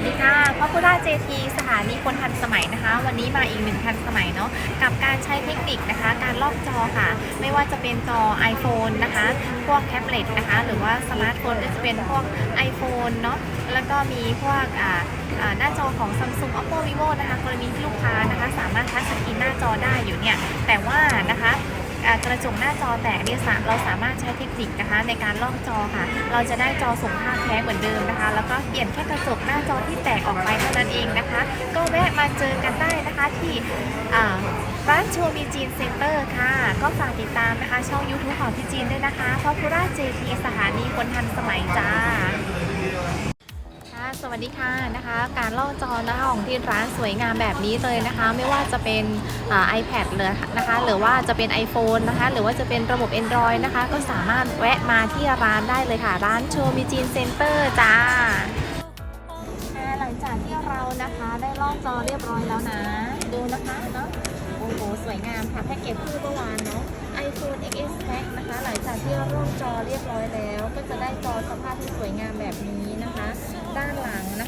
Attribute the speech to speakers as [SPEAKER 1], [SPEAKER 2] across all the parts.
[SPEAKER 1] วัสดีค่ะพ่อพุราเจทีสถานีคนทันสมัยนะคะ วันนี้มาอีกหนึ่งทันสมัยเนาะกับการใช้เทคนิคนะคะ การลอกจอค่ะ ไม่ว่าจะเป็นจอ iPhone นะคะ พวกแท็บเล็ตนะคะ หรือว่าสมาร์ทโฟนก็จะเป็นพวก iPhone เนาะแล้วก็มีพวกอ่าหน้าจอของ Samsung Oppo Vivo นะคะกรณีที่ลูกค้านะคะ สามารถทัชสกรีนหน้าจอได้อยู่เนี่ยแต่ว่านะคะ กระจกหน้าจอแตกเนี่ยสาเราสามารถใช้เทคนิคนะคะในการลอกจอค่ะ เราจะได้จอส่งภาพแท้เหมือนเดิมนะคะ แล้วก็เปลี่ยนแค่กระจกหน้าจอที่แตกออกไปเท่านั้นเองนะคะ ก็แวะมาเจอกันได้นะคะที่ร้านโชมีจีนเซ็นเตอร์ค่ะ ก็ฝากติดตามนะคะ ช่อง YouTube ของพี่จีนด้วยนะคะพ o พูราเจทีสถานีคนทันสมัยจ้า วัสดีค่ะนะคะ การล่อจอนะคะของที่ร้านสวยงามแบบนี้เลยนะคะ ไม่ว่าจะเป็นอ่า iPad เลยนะคะ หรือว่าจะเป็น iPhone นะคะ หรือว่าจะเป็นระบบ Android นะคะ ก็สามารถแวะมาที่ร้านได้เลยค่ะ ร้านโชมิจินเซ็นเตอร์จ้าหลังจากที่เรานะคะได้ล่อจอเรียบร้อยแล้วนะ ดูนะคะเนาะโอ้โหสวยงามค่ะแพ็กเกจคู่เมื่อวานเนาะ iPhone XS Max นะคะ หลังจากที่เราลอกจอเรียบร้อยแล้ว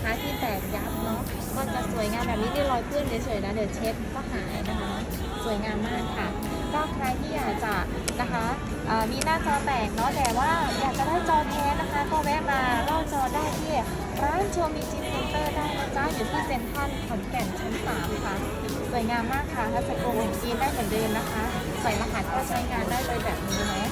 [SPEAKER 1] นะคะที่แตกยับเนาะก็จะสวยงามแบบนี้ที่รอยเพื่อนเฉยๆนะเดี๋ยวเช็ดก็หายนะคะ สวยงามมากค่ะก็ใครที่อยากจะนะคะมีหน้าจอแตกเนาะแต่ว่าอยากจะได้จอแท้นะคะ ก็แวะมาลอกจอได้ที่ร้านโชมิจิเซ็นเตอร์ได้นะจ๊ะอยู่ที่เซ็นทรัลขอนแก่นชั้น3ค่ะสวยงามมากค่ะถ้าจะโกงจีนได้เหมือนเดิมนะคะ ใส่รหัสก็ใช้งานได้เลยแบบนี้เนาะ